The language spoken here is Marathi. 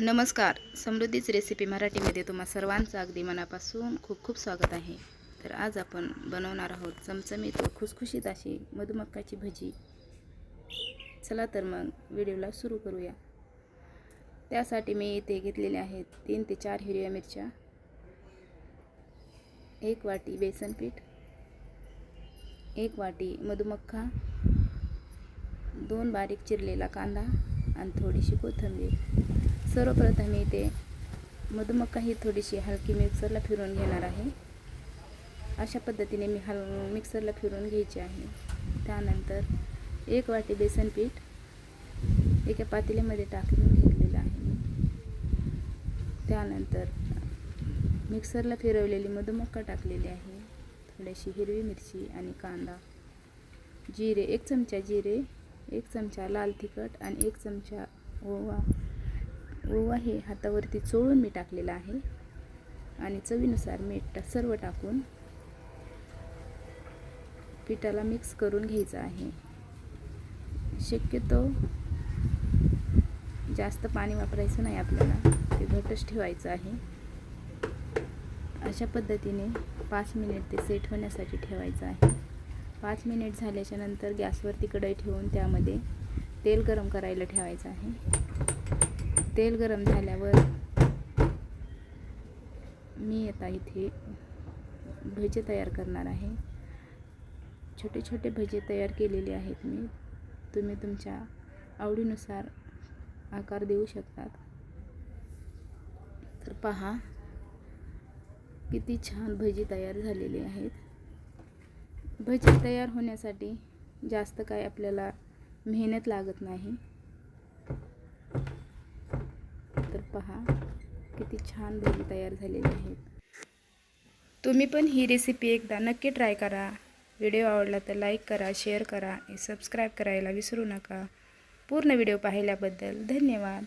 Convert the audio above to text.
नमस्कार. समृद्धीच रेसिपी मराठीमध्ये तुम्हा सर्वांचं अगदी मनापासून खूप खूप स्वागत आहे. तर आज आपण बनवणार आहोत चमचमीत व खुसखुशीत अशी मधुमक्काची भजी. चला तर मग व्हिडिओला सुरू करूया. त्यासाठी मी इथे घेतलेले आहेत तीन ते चार हिरव्या मिरच्या एक वाटी बेसन पीठ एक वाटी मधुमक्का दोन बारीक चिरलेला कांदा आणि थोडीशी कोथिंबीर. सर्वप्रथम मी इथे मधुमक्का ही थोडीशी हलकी मिक्सरला फिरवून घेणार आहे. अशा पद्धतीने मी हल मिक्सरला फिरवून घ्यायची आहे. त्यानंतर एक वाटी बेसन पीठ एका पातेल्यामध्ये टाकून घेतलेलं आहे त्यानंतर मिक्सरला फिरवलेली मधुमक्का टाकलेली आहे. थोडीशी हिरवी मिरची आणि कांदा जिरे एक चमचा जिरे एक चमचा लाल तिखट आणि एक चमचा ओवा ओवा हे हातावरती चोळून मी टाकलेला आहे. आणि चवीनुसार मीठ सर्व टाकून पिठाला मिक्स करून घ्यायचं आहे. शक्यतो जास्त पाणी वापरायचं नाही आपल्याला ते घटच ठेवायचं आहे. अशा पद्धतीने पाच मिनिट ते सेट होण्यासाठी ठेवायचं आहे. पाच मिनिट झाल्याच्यानंतर गॅसवरती कढई ठेवून त्यामध्ये तेल गरम करायला ठेवायचं आहे. तेल गरम झाल्यावर मी आता इथे भजे तयार करणार आहे. छोटे छोटे भजे तयार केलेले आहेत मी. तुम्ही तुमच्या आवडीनुसार आकार देऊ शकतात. तर पहा किती छान भजी तयार झालेली आहेत. भजी तयार होण्यासाठी जास्त काय आपल्याला मेहनत लागत नाही तर पहा. किती छान भजी तयार झालेली आहेत. तुम्ही पण ही रेसिपी एकदा नक्की ट्राय करा. व्हिडिओ आवडला तर लाईक करा शेअर करा सबस्क्राईब करायला विसरू नका. पूर्ण व्हिडिओ पाहिल्याबद्दल धन्यवाद.